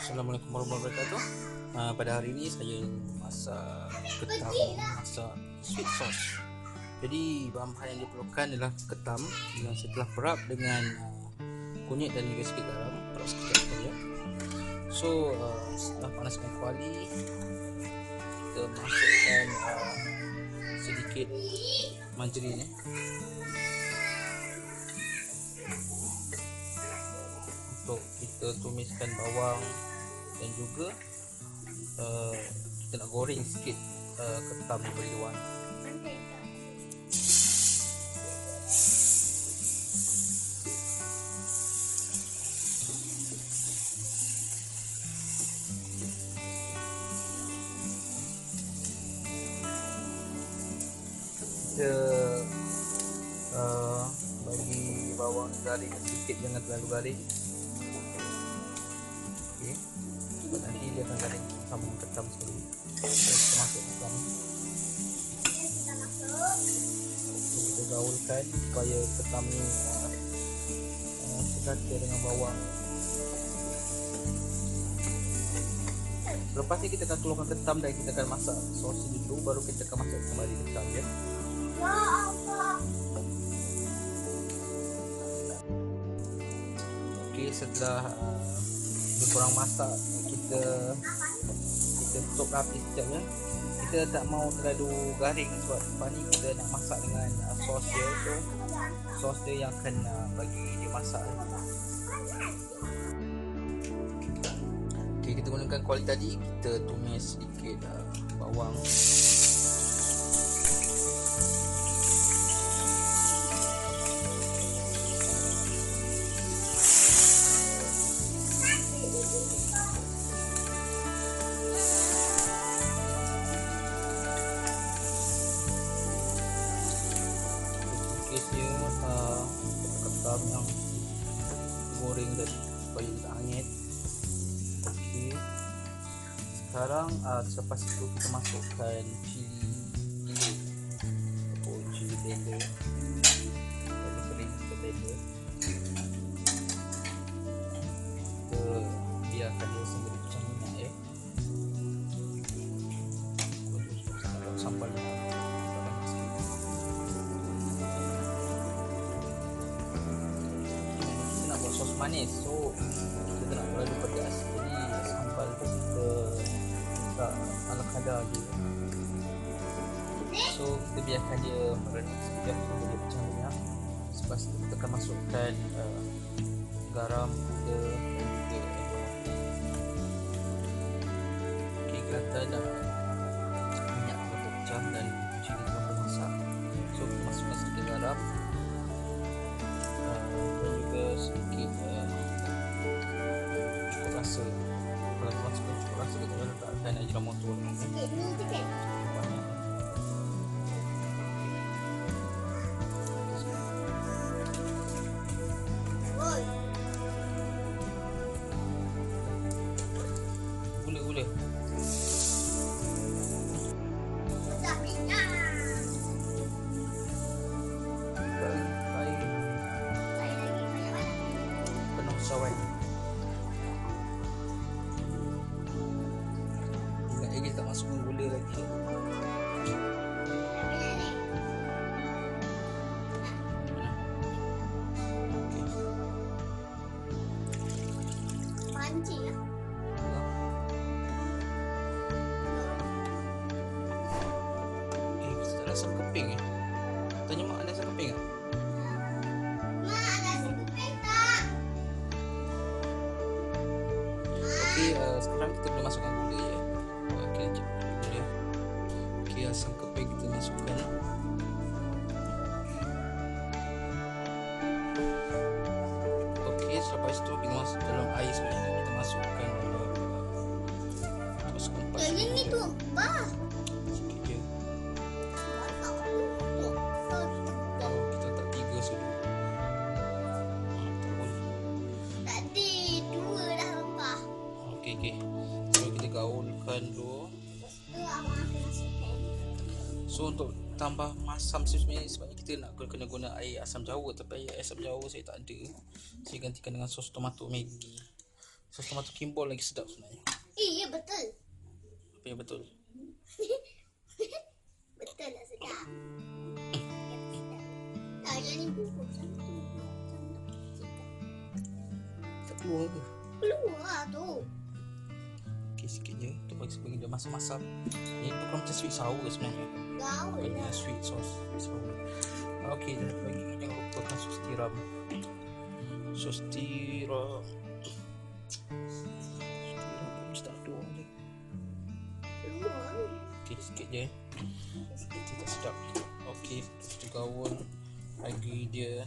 Assalamualaikum warahmatullahi wabarakatuh. Uh, pada hari ini saya masak ketam, masak sweet sauce. Jadi bahan-bahan yang diperlukan adalah ketam yang setelah perap dengan uh, kunyit dan juga sikit garam, perap sekejap saja. So uh, setelah panaskan kuali, kita masukkan uh, sedikit margarin eh. untuk kita tumiskan bawang dan juga uh, kita nak goreng sikit uh, ketam di luar kita uh, bagi bawang garing sedikit jangan terlalu garing. Sebab nanti dia akan garing sama ketam sekali kita masuk ketam kita gaulkan supaya ketam ni uh, uh, dengan bawang Lepas ni kita akan keluarkan ketam dan kita akan masak sos dulu baru kita akan masuk kembali ketam ya. Okey setelah uh, kurang masak kita kita tutup rapi sekejap ya. Kita tak mau terlalu garing sebab lepas ni kita nak masak dengan uh, sos dia so sos dia yang akan uh, bagi dia masak. Okey kita gunakan kuali tadi kita tumis sedikit uh, bawang kesnya uh, ketam yang goreng dan supaya tidak hanyut okey. Sekarang uh, selepas itu kita masukkan cili giling atau cili blender. Kalau kering kita blender manis. So kita nak terlalu pedas jadi sambal tu kita letak ala kadar je. So kita biarkan dia merenyah sekejap sampai dia pecah minyak. Selepas tu kita akan masukkan uh, garam gula dan juga ok kelihatan dah minyak telah pecah dan sawan ingat lagi tak masukkan gula lagi. Eh, rasa keping eh. Tanya mak ada rasa keping ah? Sekarang kita boleh masukkan gula ya. Okey, jap gula. Okey, asam keping kita masukkan. Okey, selepas itu kita masuk dalam air sebenarnya kita masukkan uh, masukkan empat masukkan. So untuk tambah masam sebenarnya sebabnya kita nak kena guna air asam jawa tapi air asam jawa saya tak ada. Saya gantikan dengan sos tomato Maggi. Sos tomato kimball lagi sedap sebenarnya. Iya betul. Apa yang betul? Betul lah sedap. Tak. Tak keluar ke? Keluar tu. Sikit je. Tu bagi bagi dia masak-masak. Ini bukan macam sweet sour sebenarnya. Gaul Banyak lah. sweet sauce sweet sour. Okey, jangan bagi jangan lupakan sos tiram. Sos tiram. Sos tiram. Okey, sikit je. Kita tak sedap. Okey, kita gaul. Bagi dia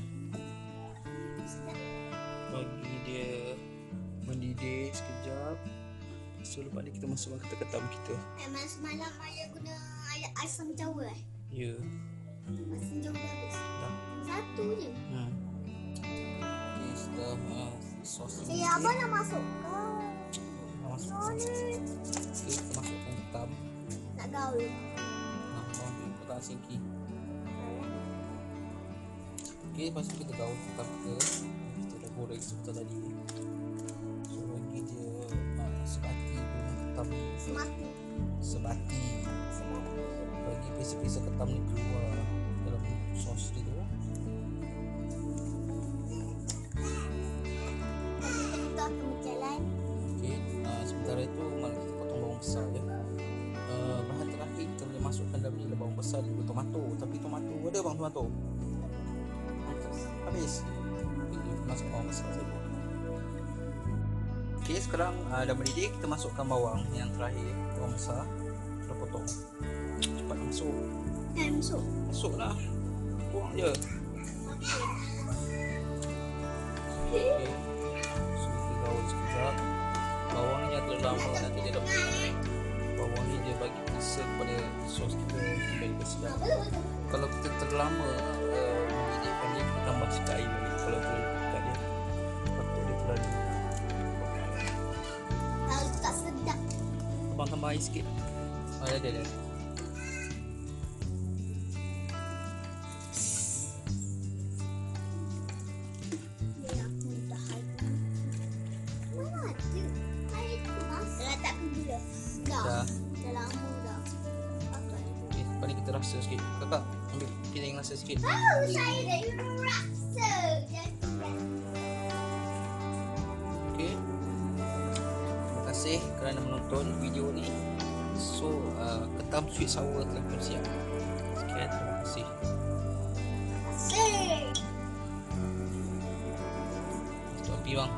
bagi dia mendidih sekejap. So lepas ni kita masukkan ketam-ketam kita. Emang semalam ayah guna ayah asam jawa eh. Ya. Asam jawa habis. Dah. Satu je. Hmm. Okay, uh, Saya abang nak masukkan. masuk. Sorry. Okay, kita masukkan ketam. Nak gaul. Nah, bawang ni kita singki. Okay, lepas tu kita gaul ketam kita. Kita dah goreng sebentar tadi. Ketam. Semati. Sebati. Semati. Bagi pisa-pisa ketam ni keluar dalam sos dia tu. Berjalan. Okey, uh, sementara itu mari kita potong bawang besar ya. Uh, bahan terakhir kita boleh masukkan dalam ni bawang besar dan juga tomato. Tapi tomato ada bang tomato? Habis. Kita masuk bawang besar saja. Okey, sekarang uh, dah mendidih kita masukkan bawang yang terakhir, bawang besar. Kita potong. Cepat masuk. Dan masuk. Masuklah. Buang je. Okey. So, kita gaul sekejap. Bawang ni agak lama nanti dia dah bawang ni dia bagi rasa kepada sos kita lebih sedap. Kalau kita terlama uh, mendidihkan dia kita tambah sikit air lagi. Kalau terlalu tambah air sikit. Oh, ada. Dah tak gula. Dah. Dah. Dah lama dah. Pakai. Okey, lepas ni kita rasa sikit. Kakak ambil piring rasa sikit. Tahu saya dah kerana menonton video ni. So, uh, ketam sweet sour telah pun siap. Sekian, terima kasih. Tuan Pi bang.